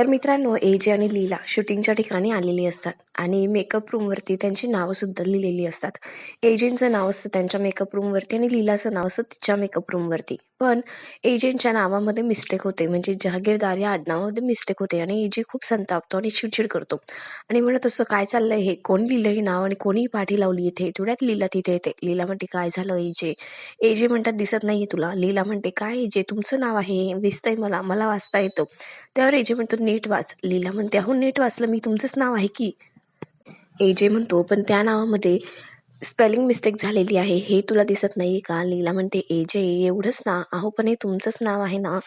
तर मित्रांनो एजे आणि लीला शूटिंगच्या ठिकाणी आलेली असतात. आणि मेकअप रूमवरती त्यांची नावं सुद्धा लिहिलेली असतात. एजेंटचं नाव असतं त्यांच्या मेकअप रूमवरती आणि लीलाचं नाव असतं तिच्या मेकअप रूमवरती पण एजेंटच्या नावामध्ये मिस्टेक होते. म्हणजे जहागीरदार या आडनावामध्ये मिस्टेक होते आणि एजी खूप संतापतो आणि चिडचिड करतो. आणि म्हणत असं काय चाललंय हे? कोण लिहिलं हे नाव आणि कोणी पाठी लावली इथे? तेवढ्यात लीला तिथे येते. लीला म्हणते काय झालं एजे एजे म्हणतात दिसत नाहीये तुला. लीला म्हणते काय एजे तुमचं नाव आहे? दिसतंय मला. मला वाचता येतं. त्यावर एजे म्हणतो नीट वाच. लीला म्हणते अहो नीट वाचलं मी. तुमचंच नाव आहे की? ए जे म्हणतो पण त्या नावामध्ये स्पेलिंग मिस्टेक झालेली आहे. हे तुला दिसत नाही का? लीला म्हणते ए जे एवढंच ना. अहो पण हे तुमचंच नाव आहे ना?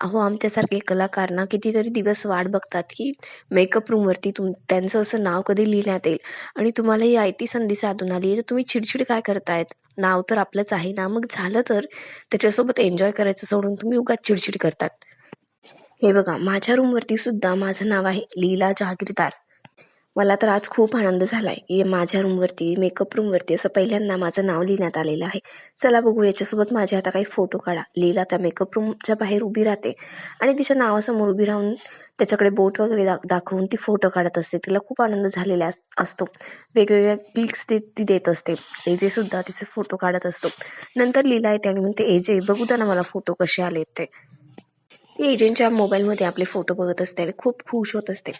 अहो आमच्यासारखे कलाकार ना कितीतरी दिवस वाट बघतात की मेकअप रूमवरती तुम त्यांचं असं नाव कधी लिहिण्यात येईल. आणि तुम्हाला ही आयती संधी साधून आली तर तुम्ही चिडचिड काय करतायत? नाव तर आपलंच आहे ना? मग झालं तर त्याच्यासोबत एन्जॉय करायचं सोडून तुम्ही उगाच चिडचिड करतात. हे बघा माझ्या रूमवरती सुद्धा माझं नाव आहे लीला जहागीरदार मला तर आज खूप आनंद झालाय की माझ्या रूमवरती मेकअप रूमवरती असं पहिल्यांदा माझं नाव लिहिण्यात आलेलं आहे. चला बघू याच्यासोबत माझे आता काही फोटो काढा. लीला त्या मेकअप रूमच्या बाहेर उभी राहते आणि तिच्या नावासमोर उभी राहून त्याच्याकडे बोट वगैरे दाखवून ती फोटो काढत असते. तिला खूप आनंद झालेला असतो. वेगवेगळ्या क्लिक्स ती ती देत असते. एजे सुद्धा तिचे फोटो काढत असतो. नंतर लीला येते आणि म्हणते एजे बघू द्या ना मला फोटो कसे आले ते. एजेंटच्या मोबाईलमध्ये आपले फोटो बघत असते आणि खूप खुश होत असते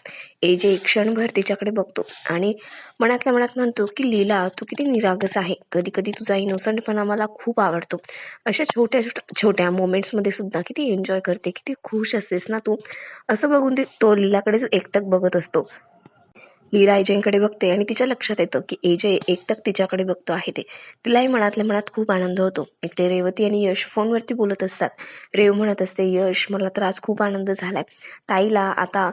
एजे एक क्षणभर तिच्याकडे बघतो आणि मनातल्या मनात म्हणतो की लीला तू किती निरागस आहे. कधी कधी तुझा इनोसंटपणा मला खूप आवडतो. अशा छोट्या छोट्या छोट्या मोमेंट्समध्ये सुद्धा किती एन्जॉय करते किती खुश असतेस ना तू. असं बघून ते तो लीलाकडेच एकटक बघत असतो. लीला एजेंकडे बघते आणि तिच्या लक्षात येतं की एजे एकटक तिच्याकडे बघतो आहे ते. तिलाही मनातल्या मनात खूप आनंद होतो. इकडे रेवती आणि यश फोनवरती बोलत असतात. रेव म्हणत असते यश मला तर आज खूप आनंद झालाय. ताईला आता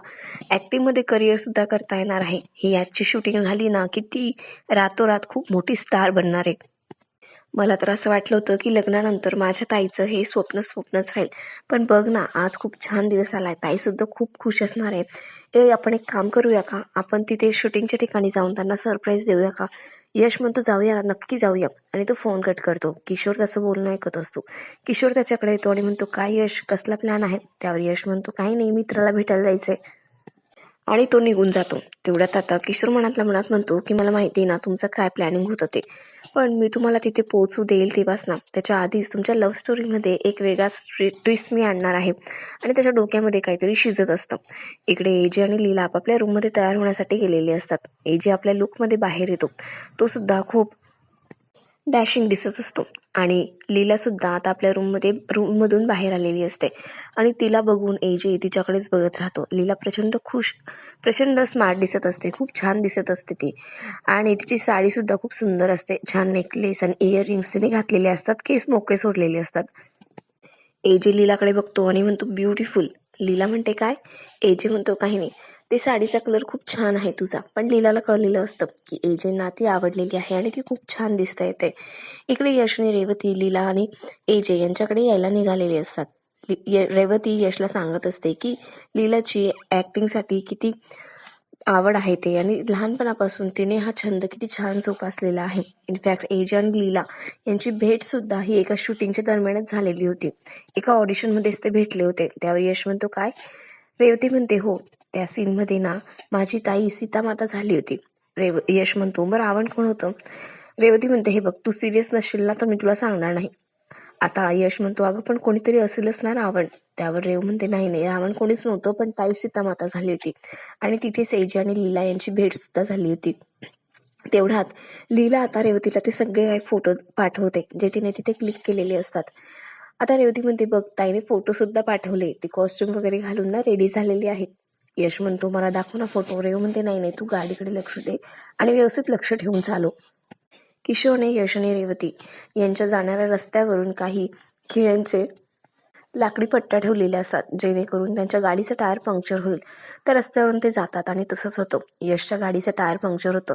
ॲक्टिंगमध्ये करिअर सुद्धा करता येणार आहे. ही याची शूटिंग झाली ना की ती रातोरात खूप मोठी स्टार बनणार आहे. मला तर असं वाटलं होतं की लग्नानंतर माझ्या ताईचं हे स्वप्न स्वप्नच राहील. पण बघ ना आज खूप छान दिवस आलाय. ताई सुद्धा खूप खुश असणार आहे. ए आपण एक काम करूया का? आपण तिथे शूटिंगच्या ठिकाणी जाऊन त्यांना सरप्राईज देऊया का? यश म्हणतो जाऊया नक्की जाऊया. आणि तो फोन कट करतो. किशोर त्याचं बोलणं ऐकत असतो. किशोर त्याच्याकडे येतो आणि म्हणतो काय यश? कसला प्लॅन आहे? त्यावर यश म्हणतो काही नाही मित्राला भेटायला जायचंय. आणि तो निघून जातो. तेवढ्यात आता किशोर मनातल्या मनात म्हणतो की मला माहिती आहे ना तुमचं काय प्लॅनिंग होतं ते. पण मी तुम्हाला तिथे पोहोचू देईल तेव्हाच ना. त्याच्या आधीच तुमच्या लव्ह स्टोरीमध्ये एक वेगळा ट्विस्ट मी आणणार आहे. आणि त्याच्या डोक्यामध्ये काहीतरी शिजत असतं. इकडे एजे आणि लीला आपापल्या रूममध्ये तयार होण्यासाठी गेलेले असतात. एजे आपल्या लुकमध्ये बाहेर येतो. तो सुद्धा खूप डॅशिंग दिसत असतो. आणि लीला सुद्धा आता आपल्या रूममध्ये रूममधून बाहेर आलेली असते. आणि तिला बघून एजे तिच्याकडेच बघत राहतो. लीला प्रचंड खुश प्रचंड स्मार्ट दिसत असते. खूप छान दिसत असते ती. आणि तिची साडी सुद्धा खूप सुंदर असते. छान नेकलेस आणि इयरिंग्स तिने घातलेले असतात. केस मोकळे सोडलेले असतात. एजे लीलाकडे बघतो आणि म्हणतो ब्युटिफुल लीला म्हणते काय? एजे म्हणतो काही नाही. ते साडीचा कलर खूप छान आहे तुझा. पण लीलाला कळलेलं असतं की एजेंना ती आवडलेली आहे आणि ती खूप छान दिसता येते. इकडे यशने रेवती लीला आणि एजे यांच्याकडे यायला निघालेली असतात. य- रेवती यशला सांगत असते की लीलाची ऍक्टिंगसाठी किती आवड आहे ते आणि लहानपणापासून तिने हा छंद किती छान जोपासलेला आहे. इनफॅक्ट एजे आणि लीला यांची भेट सुद्धा ही एका शूटिंगच्या दरम्यानच झालेली होती. एका ऑडिशनमध्येच ते भेटले होते. त्यावर यश म्हणतो काय? रेवती म्हणते हो त्या सीन मध्ये ना माझी ताई सीतामाता झाली होती. रेव यश म्हणतो बरं रावण कोण होतं? रेवती म्हणते हे बघ तू सिरियस नसशील ना तर मी तुला सांगणार नाही. आता यश म्हणतो अगं पण कोणीतरी असेलच ना रावण. त्यावर रेव म्हणते नाही नाही रावण कोणीच नव्हतं पण ताई सीतामाता झाली होती. आणि तिथे सेजी आणि लीला यांची भेट सुद्धा झाली होती. तेवढ्यात लीला आता रेवतीला ते सगळे काही फोटो पाठवते जे तिने तिथे क्लिक केलेले असतात. आता रेवती म्हणते बघ ताईने फोटो सुद्धा पाठवले. ती कॉस्ट्युम वगैरे घालून ना रेडी झालेली आहे. यश म्हणतो मला दाखव ना फोटो. रेव म्हणते नाही नाही तू गाडीकडे लक्ष दे आणि व्यवस्थित लक्ष ठेवून चालव किशोरने यश आणि रेवती यांच्या जाणाऱ्या रस्त्यावरून काही खिळ्यांचे लाकडी पट्ट्या ठेवलेल्या असतात जेणेकरून त्यांच्या गाडीचं टायर पंक्चर होईल. त्या रस्त्यावरून ते जातात आणि तसंच होतं. यशच्या गाडीचं टायर पंक्चर होतं.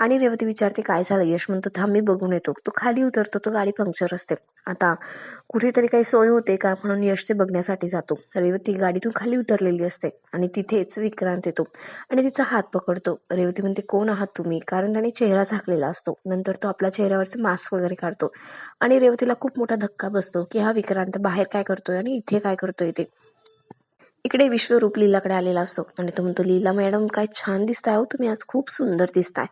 आणि रेवती विचारते काय झालं? यश म्हणतो थांब मी बघून येतो. तो खाली उतरतो तो गाडी पंक्चर असते. आता कुठेतरी काही सोय होते का? म्हणून यश ते बघण्यासाठी जातो. रेवती गाडीतून खाली उतरलेली असते आणि तिथेच विक्रांत येतो आणि तिचा हात पकडतो. रेवती म्हणते कोण आहात तुम्ही? कारण त्याने चेहरा झाकलेला असतो. नंतर तो आपल्या चेहऱ्यावरचे मास्क वगैरे काढतो. आणि रेवतीला खूप मोठा धक्का बसतो की हा विक्रांत बाहेर काय करतो करतोय आणि इथे काय करतोय ते. इकडे विश्वरूप लीलाकडे आलेला असतो. आणि तो म्हणतो लीला मॅडम काय छान दिसताय हो तुम्ही. आज खूप सुंदर दिसताय.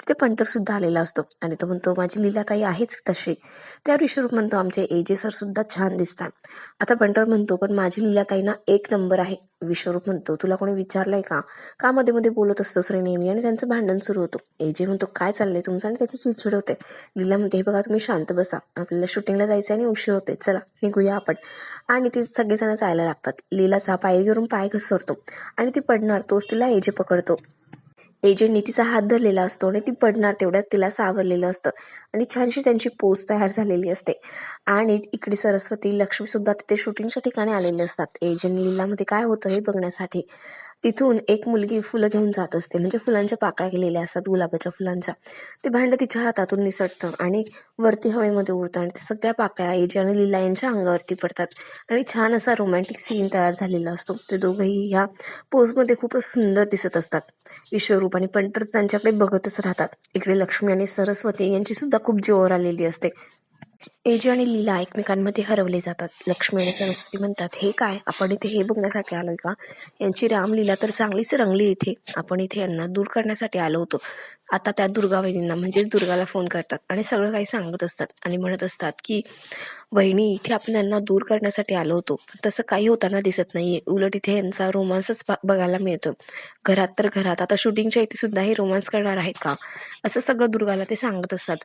तिथे पंटर सुद्धा आलेला असतो. आणि तो म्हणतो माझी लीलाताई आहेच तशी. त्यावर विश्वरूप म्हणतो आमचे एजे सर सुद्धा छान दिसतात आता पंटर म्हणतो पण माझी लीलाताई ना एक नंबर आहे. विश्वरूप म्हणतो. तुला कोणी विचारलंय का? का मध्ये मध्ये बोलत असतोस रे नेहमी? आणि त्यांचं भांडण सुरू होतं. एजे म्हणतो काय चाललंय तुमचं? आणि त्याची चिडचिड होते. लीला म्हणते हे बघा तुम्ही शांत बसा. आपल्याला शूटिंगला जायचं आणि उशीर होते चला निघूया आपण. आणि ते सगळेजण जायला लागतात. लीलाचा पायरीवरून पाय घसरतो. आणि ती पडणार तोच तिला एजे पकडतो. एजंटने तिचा हात धरलेला असतो आणि ती पडणार तेवढ्यात तिला सावरलेलं असतं. आणि छानशी त्यांची पोज तयार झालेली असते. आणि इकडे सरस्वती लक्ष्मी सुद्धा तिथे शूटिंगच्या ठिकाणी आलेले असतात. एजंट लीलामध्ये काय होतं हे बघण्यासाठी. तिथून एक मुलगी फुलं घेऊन जात असते. म्हणजे फुलांच्या पाकळ्या गेलेल्या असतात गुलाबाच्या फुलांच्या. ते भांड तिच्या हातातून निसटतं आणि वरती हवेमध्ये उडतं आणि ते सगळ्या पाकळ्या एजी आणि लीला यांच्या अंगावरती पडतात. आणि छान असा रोमॅन्टिक सीन तयार झालेला असतो. ते दोघंही ह्या पोजमध्ये खूपच सुंदर दिसत असतात. विश्वरूप आणि पंटर त्यांच्याकडे बघतच राहतात. इकडे लक्ष्मी आणि सरस्वती यांची सुद्धा खूप जोर आलेली असते. एजे आणि लीला एकमेकांमध्ये हरवले जातात. लक्ष्मी आणि सरस्वती म्हणतात हे काय? आपण इथे हे बघण्यासाठी आलोय का? यांची रामलीला तर चांगलीच रंगली इथे. आपण इथे यांना दूर करण्यासाठी आलो होतो. आता त्या दुर्गा वहिनींना म्हणजेच दुर्गाला फोन करतात आणि सगळं काही सांगत असतात आणि म्हणत असतात की वहिनी इथे आपण यांना दूर करण्यासाठी आलो होतो. तसं काही होताना दिसत नाहीये. उलट इथे यांचा रोमांसच बघायला मिळतो घरात तर घरात. आता शूटिंगच्या इथे सुद्धा हे रोमांस करणार आहेत का? असं सगळं दुर्गाला ते सांगत असतात.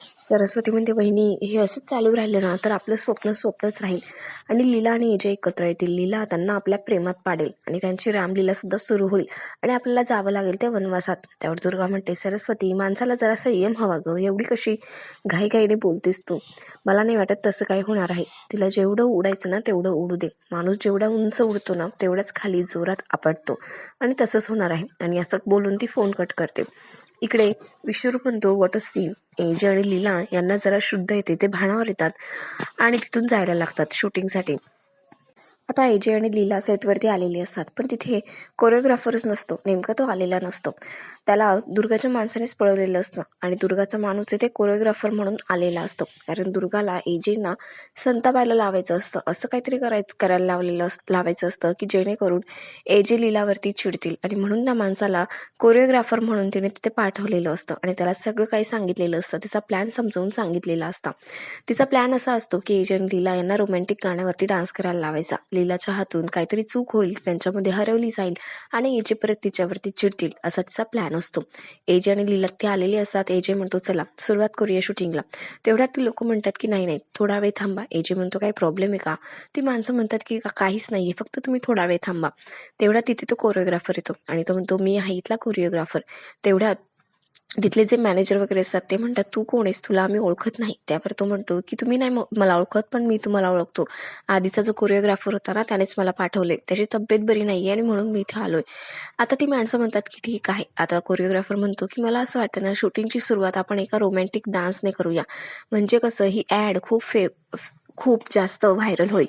सरस्वती म्हणते बहिणी हे असंच चालू राहिलं ना तर आपलं स्वप्न स्वप्नच राहील. आणि लीला आणि अजय एकत्र येतील. लीला त्यांना आपल्या प्रेमात पाडेल आणि त्यांची रामलीला सुद्धा सुरू होईल. आणि आपल्याला जावं लागेल त्या वनवासात. त्यावर दुर्गा म्हणते सरस्वती माणसाला जरा संयम हवा ग. एवढी कशी घाईघाईने बोलतेस तू? मला नाही वाटत तसं काय होणार आहे. तिला जेवढं उडायचं ना तेवढं उडू दे. माणूस जेवढा उंच उडतो ना तेवढाच खाली जोरात आपटतो. आणि तसंच होणार आहे. आणि असं बोलून ती फोन कट करते. इकडे विश्वरूप म्हणतो वॉट सीन एजे आणि लीला यांना जरा शुद्ध येते ते भाणावर येतात आणि तिथून जायला लागतात शूटिंगसाठी आता एजे आणि लीला सेटवरती आलेली असतात. पण तिथे कोरिओग्राफरच नसतो. नेमका तो आलेला नसतो. त्याला दुर्गाच्या माणसानेच पळवलेलं असतं. आणि दुर्गाचा माणूस इथे कोरिओग्राफर म्हणून आलेला असतो. कारण दुर्गाला एजेंना संतापायला लावायचं असतं. असं काहीतरी करायचं करायला लावलेलं लावायचं असतं की जेणेकरून एजे लीलावरती चिडतील. आणि म्हणून त्या माणसाला कोरिओग्राफर म्हणून तिने तिथे पाठवलेलं असतं. आणि त्याला सगळं काही सांगितलेलं असतं. तिचा प्लॅन समजावून सांगितलेला असता. तिचा प्लॅन असा असतो की एजंट लीला यांना रोमॅन्टिक गाण्यावरती डान्स करायला लावायचा. लीलाच्या हातून काहीतरी चूक होईल त्यांच्यामध्ये हरवली जाईल आणि एजे परत तिच्यावरती चिडतील असा तिचा प्लॅन असतो. एजे आणि लीला ते आलेले असतात. एजे म्हणतो चला सुरुवात करूया शूटिंगला तेवढ्यात ती लोक म्हणतात की नाही नाही थोडा वेळ थांबा. एजे म्हणतो काही प्रॉब्लेम आहे का? ती माणसं म्हणतात की काहीच नाहीये फक्त तुम्ही थोडा वेळ थांबा. तेवढ्यात तिथे तो कोरिओग्राफर येतो आणि तो म्हणतो मी आहे इथला कोरिओग्राफर तेवढ्यात तिथले जे मॅनेजर वगैरे असतात ते म्हणतात तू कोण आहेस? तुला आम्ही ओळखत नाही. त्यावर तो म्हणतो की तुम्ही नाही मला ओळखत पण मी तुम्हाला ओळखतो. आधीचा जो कोरिओग्राफर होता ना त्यानेच मला पाठवले. त्याची तब्येत बरी नाहीये आणि म्हणून मी इथे आलोय. आता ती माणसं म्हणतात की ठीक आहे. आता कोरिओग्राफर म्हणतो की मला असं वाटतं ना शूटिंगची सुरुवात आपण एका रोमॅन्टिक डान्सने करूया. म्हणजे कसं ही ऍड खूप फे खूप जास्त व्हायरल होईल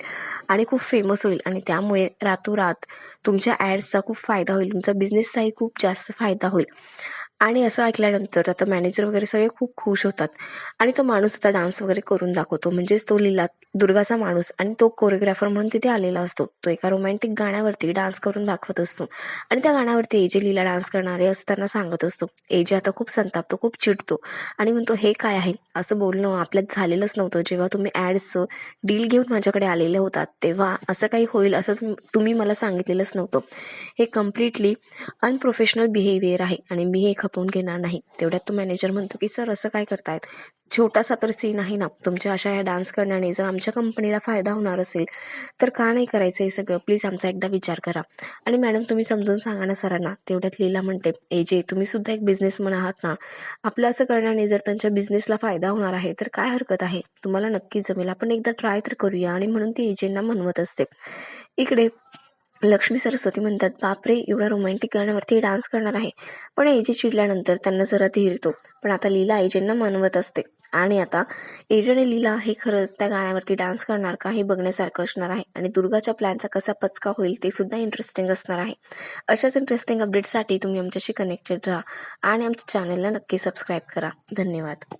आणि खूप फेमस होईल आणि त्यामुळे रातोरात तुमच्या ॲड्सचा खूप फायदा होईल. तुमचा बिझनेसचाही खूप जास्त फायदा होईल. आणि असं ऐकल्यानंतर आता मॅनेजर वगैरे सगळे खूप खुश होतात. आणि तो माणूस आता डान्स वगैरे करून दाखवतो. म्हणजेच तो लिला दुर्गाचा माणूस आणि तो कोरिओग्राफर म्हणून तिथे आलेला असतो. तो एका रोमॅन्टिक गाण्यावरती डान्स करून दाखवत असतो. आणि त्या गाण्यावरती एजे लीला डान्स करणारे असताना सांगत असतो. एजे आता खूप संतापतो खूप चिडतो. आणि म्हणतो हे काय आहे? असं बोलणं आपल्यात झालेलंच नव्हतं. जेव्हा तुम्ही ॲड्सचं डील घेऊन माझ्याकडे आलेले होतात तेव्हा असं काही होईल असं तुम्ही मला सांगितलेलंच नव्हतं. हे कम्प्लिटली अनप्रोफेशनल बिहेवियर आहे. आणि मी हे खपवून घेणार नाही तेवढ्यात तो मॅनेजर म्हणतो की सर असं काय करतायत? छोटासा तर सीन आहे ना. तुमच्या अशा या डान्स करण्याने जर आमच्या कंपनीला फायदा होणार असेल तर का नाही करायचं हे सगळं? प्लीज आमचा एकदा विचार करा. आणि मॅडम तुम्ही समजून सांगा ना सरांना. तेवढ्यात लीला म्हणते ए जे तुम्ही सुद्धा एक बिझनेसमन आहात ना. आपलं असं करण्याने जर त्यांच्या बिझनेसला फायदा होणार आहे तर काय हरकत आहे? तुम्हाला नक्की जमेल. आपण एकदा ट्राय तर करूया. आणि म्हणून ती एजेंना म्हणवत असते. इकडे लक्ष्मी सरस्वती म्हणतात बापरे एवढ्या रोमॅन्टिक गाण्यावरती डान्स करणार आहे. पण एजे चिडल्यानंतर त्यांना जरा धीर येतो. पण आता लीला एजेंना मानवत असते. आणि आता एजेने आणि लीला हे खरंच त्या गाण्यावरती डान्स करणार का हे बघण्यासारखं असणार आहे. आणि दुर्गाच्या प्लॅनचा कसा पचका होईल ते सुद्धा इंटरेस्टिंग असणार आहे. अशाच इंटरेस्टिंग अपडेटसाठी तुम्ही आमच्याशी कनेक्टेड राहा. आणि आमच्या चॅनलला नक्की सबस्क्राईब करा. धन्यवाद.